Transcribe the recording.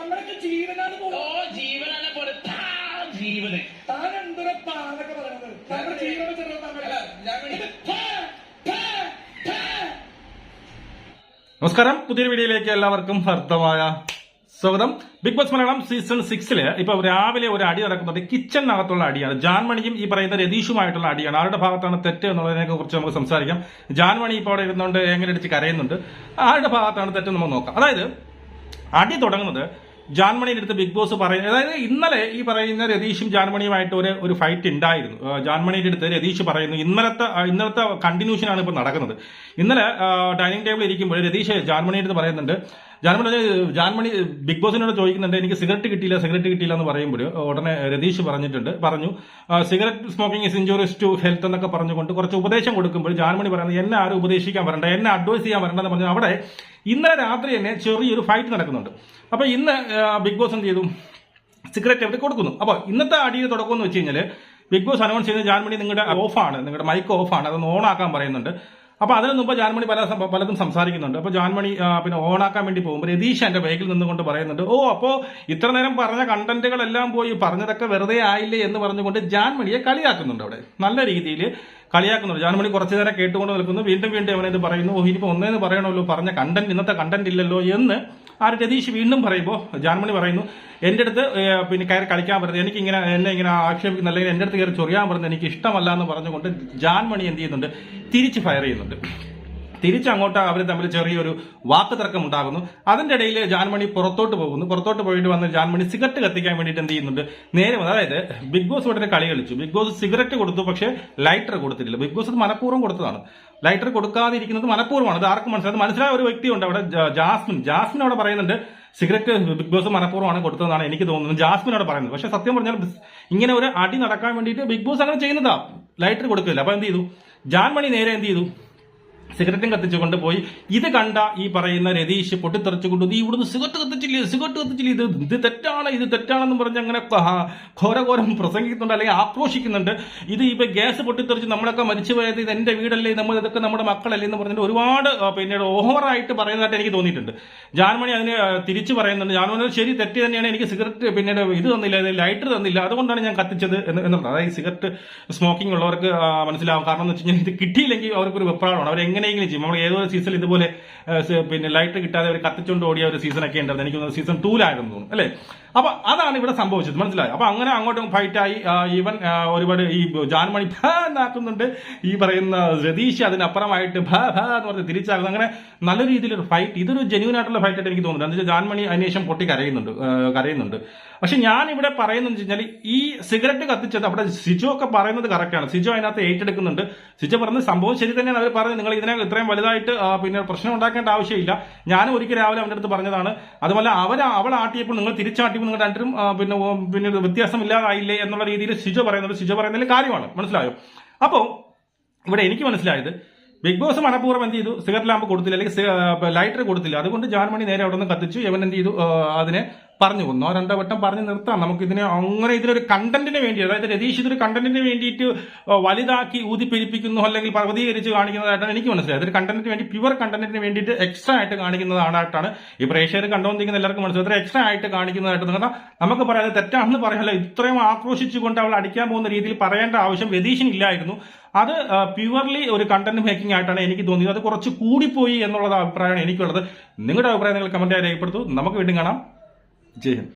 നമ്മളൊക്കെ ജീവനാണ് ഓ ജീവനാണ് ജീവനെ. പോലെ താ ജീവന് താൻ എന്തൊരു പറയുന്നത് നമ്മുടെ ജീവനെ നമസ്കാരം. പുതിയൊരു വീഡിയോയിലേക്ക് എല്ലാവർക്കും ഹർദ്ദമായ സ്വാഗതം. ബിഗ് ബോസ് മലയാളം സീസൺ സിക്സിൽ ഇപ്പൊ രാവിലെ ഒരു അടി നടക്കുന്നത് കിച്ചണിനകത്തുള്ള അടിയാണ്. ജാൻമണിയും ഈ പറയുന്ന രതീഷുമായിട്ടുള്ള അടിയാണ്. ആരുടെ ഭാഗത്താണ് തെറ്റ് എന്നുള്ളതിനെ കുറിച്ച് നമുക്ക് സംസാരിക്കാം. ജാൻമണി ഇപ്പോൾ അവിടെ ഇരുന്നുകൊണ്ട് എങ്ങനെ അടിച്ച് കരയുന്നുണ്ട്. ആരുടെ ഭാഗത്താണ് തെറ്റ് നമുക്ക് നോക്കാം. അതായത് അടി തുടങ്ങുന്നത് ജാൻമണിയുടെ അടുത്ത് ബിഗ് ബോസ് പറയുന്നത് അതായത് ഇന്നലെ ഈ പറയുന്ന രതീഷും ജാൻമണിയുമായിട്ട് ഒരു ഒരു ഫൈറ്റ് ഉണ്ടായിരുന്നു ജാൻമണിയുടെ അടുത്ത് രതീഷ് പറയുന്നു ഇന്നലത്തെ ഇന്നലത്തെ കണ്ടിന്യൂഷനാണ് ഇപ്പോൾ നടക്കുന്നത്. ഇന്നലെ ഡൈനിങ് ടേബിളിൽ ഇരിക്കുമ്പോൾ രതീഷ് ജാൻമണിയുടെ അടുത്ത് പറയുന്നുണ്ട് ജാൻമണി ജാൻമണി ബിഗ് ബോസിനോട് ചോദിക്കുന്നുണ്ട് എനിക്ക് സിഗരറ്റ് കിട്ടിയില്ല സിഗരറ്റ് കിട്ടിയില്ല എന്ന് പറയുമ്പോൾ ഉടനെ രതീഷ് പറഞ്ഞിട്ടുണ്ട് പറഞ്ഞു cigarette smoking is injuries to health എന്നൊക്കെ പറഞ്ഞുകൊണ്ട് കുറച്ച് ഉപദേശം കൊടുക്കുമ്പോൾ ജാൻമണി പറയുന്നത് എന്നെ ആരും ഉപദേശിക്കാൻ വരണ്ട എന്നെ അഡ്വൈസ് ചെയ്യാൻ വരണ്ടെന്ന് പറഞ്ഞു അവിടെ ഇന്നലെ രാത്രി തന്നെ ചെറിയൊരു ഫൈറ്റ് നടക്കുന്നുണ്ട്. അപ്പൊ ഇന്ന് ബിഗ് ബോസ് എന്ത് ചെയ്തു? സിഗരറ്റ് എവിടെ കൊടുക്കുന്നു. അപ്പോൾ ഇന്നത്തെ അടിയിൽ തുടക്കം എന്ന് വെച്ച് കഴിഞ്ഞാൽ ബിഗ് ബോസ് അനൗൺസ് ചെയ്യുന്ന ജാൻമണി നിങ്ങളുടെ ഓഫാണ് നിങ്ങളുടെ മൈക്ക് ഓഫാണ് അതൊന്ന് ഓൺ ആക്കാൻ പറയുന്നുണ്ട്. അപ്പോൾ അതിന് മുമ്പ് ജാൻമണി പല പലതും സംസാരിക്കുന്നുണ്ട്. അപ്പോൾ ജാൻമണി പിന്നെ ഓൺ ആക്കാൻ വേണ്ടി പോകുമ്പോൾ രതീഷ് എന്റെ ബൈക്കിൽ നിന്നുകൊണ്ട് പറയുന്നുണ്ട് ഓ അപ്പോൾ ഇത്ര നേരം പറഞ്ഞ കണ്ടന്റുകളെല്ലാം പോയി പറഞ്ഞതൊക്കെ വെറുതെ ആയില്ലേ എന്ന് പറഞ്ഞുകൊണ്ട് ജാൻമണിയെ കളിയാക്കുന്നുണ്ട് അവിടെ. നല്ല രീതിയിൽ കളിയാക്കുന്നുണ്ട്. ജാൻമണി കുറച്ചു നേരം കേട്ടുകൊണ്ട് നിൽക്കുന്നു. വീണ്ടും വീണ്ടും അവനത് പറയുന്നു ഓ ഇനിയിപ്പോൾ ഒന്നേന്ന് പറയണമല്ലോ പറഞ്ഞ കണ്ടന്റ് ഇന്നത്തെ കണ്ടന്റ് ഇല്ലല്ലോ എന്ന് ആ രതീഷ് വീണ്ടും പറയുമ്പോൾ ജാൻമണി പറയുന്നു എന്റെ അടുത്ത് പിന്നെ കയറി കളിക്കാൻ പറഞ്ഞത് എനിക്ക് ഇങ്ങനെ എന്നെ ഇങ്ങനെ ആക്ഷേപിക്കുന്ന അല്ലെങ്കിൽ എന്റെ അടുത്ത് കയറി ചൊറിയാൻ പറഞ്ഞത് എനിക്ക് ഇഷ്ടമല്ല എന്ന് പറഞ്ഞുകൊണ്ട് ജാൻമണി എന്ത് ചെയ്യുന്നുണ്ട് തിരിച്ച് ഫയർ ചെയ്യുന്നുണ്ട്. തിരിച്ചങ്ങോട്ട് അവർ തമ്മിൽ ചെറിയൊരു വാക്ക് തർക്കം ഉണ്ടാകുന്നു. അതിന്റെ ഇടയിൽ ജാൻമണി പുറത്തോട്ട് പോകുന്നു. പുറത്തോട്ട് പോയിട്ട് വന്ന് ജാൻമണി സിഗരറ്റ് കത്തിക്കാൻ വേണ്ടിയിട്ട് എന്ത് ചെയ്യുന്നുണ്ട്? നേരെ അതായത് ബിഗ് ബോസ് ഇവിടെ കളി കളിച്ചു. ബിഗ് ബോസ് സിഗരറ്റ് കൊടുത്തു പക്ഷേ ലൈറ്റർ കൊടുത്തിട്ടില്ല. ബിഗ് ബോസ് മനഃപൂർവം കൊടുത്തതാണ്. ലൈറ്റർ കൊടുക്കാതിരിക്കുന്നത് മനഃപൂർവമാണ്. അത് ആർക്കും മനസ്സിലായത് മനസ്സിലായ ഒരു വ്യക്തിയുണ്ട് അവിടെ ജാസ്മിൻ. ജാസ്മിൻ അവിടെ പറയുന്നുണ്ട് സിഗരറ്റ് ബിഗ് ബോസ് മനഃപൂർവമാണ് കൊടുത്തതെന്നാണ് എനിക്ക് തോന്നുന്നത്. ജാസ്മിൻ അവിടെ പറയുന്നത്. പക്ഷെ സത്യം പറഞ്ഞാൽ ഇങ്ങനെ ഒരു അടി നടക്കാൻ വേണ്ടിയിട്ട് ബിഗ് ബോസ് അങ്ങനെ ചെയ്യുന്നതാ. ലൈറ്റർ കൊടുക്കില്ല അപ്പൊ എന്ത് ചെയ്തു? ജാൻമണി നേരെ എന്ത് ചെയ്തു? സിഗരറ്റും കത്തിച്ചുകൊണ്ട് പോയി ഇത് കണ്ട ഈ പറയുന്ന രതീഷ് പൊട്ടിത്തെറിച്ചുകൊണ്ട് നീ ഇവിടുന്ന് സിഗരറ്റ് കത്തിച്ചില്ലേ? സിഗരറ്റ് കത്തിച്ചില്ലേ? ഇത് ഇത് തെറ്റാണ് ഇത് തെറ്റാണെന്ന് പറഞ്ഞ് അങ്ങനെ ഘോരഘോരം പ്രസംഗിക്കുന്നുണ്ട് അല്ലെങ്കിൽ ആക്രോശിക്കുന്നുണ്ട്. ഇത് ഇപ്പൊ ഗ്യാസ് പൊട്ടിത്തെറിച്ച് നമ്മളൊക്കെ മരിച്ചു പോയത് ഇത് എന്റെ വീടല്ലേ നമ്മൾ ഇതൊക്കെ നമ്മുടെ മക്കളല്ലേ എന്ന് പറഞ്ഞിട്ട് ഒരുപാട് പിന്നീട് ഓവറായിട്ട് പറയുന്നതായിട്ട് എനിക്ക് തോന്നിയിട്ടുണ്ട്. ജാൻമണി അതിന് തിരിച്ചു പറയുന്നുണ്ട്. ജാൻമണി ശരി തെറ്റ് തന്നെയാണ്. എനിക്ക് സിഗരറ്റ് പിന്നീട് ഇത് തന്നില്ല ലൈറ്റർ തന്നില്ല. അതുകൊണ്ടാണ് ഞാൻ കത്തിച്ചത് എന്ന് എന്നുള്ളത് അതായത് സിഗരറ്റ് സ്മോക്കിംഗ് ഉള്ളവർക്ക് മനസ്സിലാവും. കാരണം എന്ന് വെച്ച് കഴിഞ്ഞാൽ ഇത് കിട്ടിയില്ലെങ്കിൽ അവർക്കൊരു വെപ്രാളമാണ്. അവർ എങ്ങനെയെങ്കിലും ചെയ്യും. നമ്മൾ ഏതൊരു സീസണിൽ ഇതുപോലെ പിന്നെ ലൈറ്റ് കിട്ടാതെ അവർ കത്തിച്ചുകൊണ്ട് ഓടിയ ഒരു സീസണൊക്കെ ഉണ്ടായിരുന്നു എനിക്ക് സീസൺ ടൂലായിരുന്നു തോന്നുന്നു അല്ലേ? അപ്പൊ അതാണ് ഇവിടെ സംഭവിച്ചത്. മനസ്സിലായി? അപ്പൊ അങ്ങനെ അങ്ങോട്ടും ഫൈറ്റായി ഈവൻ ഒരുപാട് ഈ ജാൻമണി ഭ എന്നാക്കുന്നുണ്ട്. ഈ പറയുന്ന രതീഷ് അതിനപ്പുറമായിട്ട് ഭ ഭ എന്ന് പറഞ്ഞ് തിരിച്ചാകുന്നു അങ്ങനെ നല്ല രീതിയിലൊരു ഫൈറ്റ് ഇതൊരു ജെന്യൂൻ ആയിട്ടുള്ള ഫൈറ്റ് ആയിട്ട് എനിക്ക് തോന്നുന്നുണ്ട്. എന്താ വെച്ചാൽ ജാൻമണി അതിനുശേഷം പൊട്ടി കരയുന്നുണ്ട്. കരയുന്നുണ്ട്. പക്ഷെ ഞാൻ ഇവിടെ പറയുന്നത് വെച്ച് കഴിഞ്ഞാൽ ഈ സിഗരറ്റ് കത്തിച്ചത് അവിടെ സിജോ ഒക്കെ പറയുന്നത് കറക്റ്റാണ് സിജോ അതിനകത്ത് ഏറ്റെടുക്കുന്നുണ്ട്. സിജോ പറഞ്ഞ സംഭവം ശരി തന്നെയാണ്. അവർ പറഞ്ഞത് നിങ്ങൾ ഇതിനെ ഇത്രയും വലുതായിട്ട് പിന്നെ പ്രശ്നം ഉണ്ടാക്കേണ്ട ആവശ്യമില്ല. ഞാനും ഒരിക്കൽ രാവിലെ അവന്റെ അടുത്ത് പറഞ്ഞതാണ്. അതുപോലെ അവർ അവൾ ആട്ടിയപ്പോൾ നിങ്ങൾ തിരിച്ചാട്ടിയപ്പോൾ നിങ്ങൾ രണ്ടിനും പിന്നെ പിന്നെ വ്യത്യാസം വ്യത്യാസമില്ലാതായില്ലേ എന്നുള്ള രീതിയിൽ ഷിജോ പറയുന്നത്. ഷിജോ പറയുന്നതിൽ കാര്യമാണ്. മനസ്സിലായോ? അപ്പോൾ ഇവിടെ എനിക്ക് മനസ്സിലായത് ബിഗ് ബോസ് മനഃപൂർവം എന്ത് ചെയ്തു? സിഗരറ്റ് ലാമ്പ് കൊടുത്തില്ല അല്ലെങ്കിൽ ലൈറ്റർ കൊടുത്തില്ല. അതുകൊണ്ട് ജാൻമണി നേരെ അവിടെ നിന്ന് കത്തിച്ചു. ഇവൻ എന്ത് ചെയ്തു? അതിനെ പറഞ്ഞു ഒന്നോ രണ്ടോ വട്ടം പറഞ്ഞ് നിർത്താം. നമുക്ക് ഇതിനെ അങ്ങനെ ഇതിനൊരു കണ്ടന്റിന് വേണ്ടി അതായത് രതീഷ് ഇതൊരു കണ്ടന്റിന് വേണ്ടിയിട്ട് വലുതാക്കി ഊതിപ്പെരിപ്പിക്കുന്നു അല്ലെങ്കിൽ പ്രവതീകരിച്ച് കാണിക്കുന്നതായിട്ടാണ് എനിക്ക് മനസ്സിലായത്. ഒരു കണ്ടന്റിന് വേണ്ടി പ്യുവർ കണ്ടന്റിന് വേണ്ടിയിട്ട് എക്സ്ട്രാ ആയിട്ട് കാണിക്കുന്നതായിട്ടാണ് ഈ പ്രേക്ഷകർ കണ്ടുകൊണ്ടിരിക്കുന്ന എല്ലാവർക്കും മനസ്സിലായത്. എക്സ്ട്രാ ആയിട്ട് കാണിക്കുന്നതായിട്ട് കാരണം നമുക്ക് പറയാതെ തെറ്റാണെന്ന് പറയാനല്ല ഇത്രയും ആക്രോശിച്ചുകൊണ്ട് അവൾ അടിക്കാൻ പോകുന്ന രീതിയിൽ പറയേണ്ട ആവശ്യം രതീഷിന് ഇല്ലായിരുന്നു. അത് പ്യുവർലി ഒരു കണ്ടന്റ് മേക്കിംഗ് ആയിട്ടാണ് എനിക്ക് തോന്നിയത്. അത് കുറച്ച് കൂടിപ്പോയി എന്നുള്ളത് അഭിപ്രായമാണ് എനിക്കുള്ളത്. നിങ്ങളുടെ അഭിപ്രായം നിങ്ങൾ കമന്റ് രേഖപ്പെടുത്തു. നമുക്ക് വീണ്ടും കാണാം. जय हिंद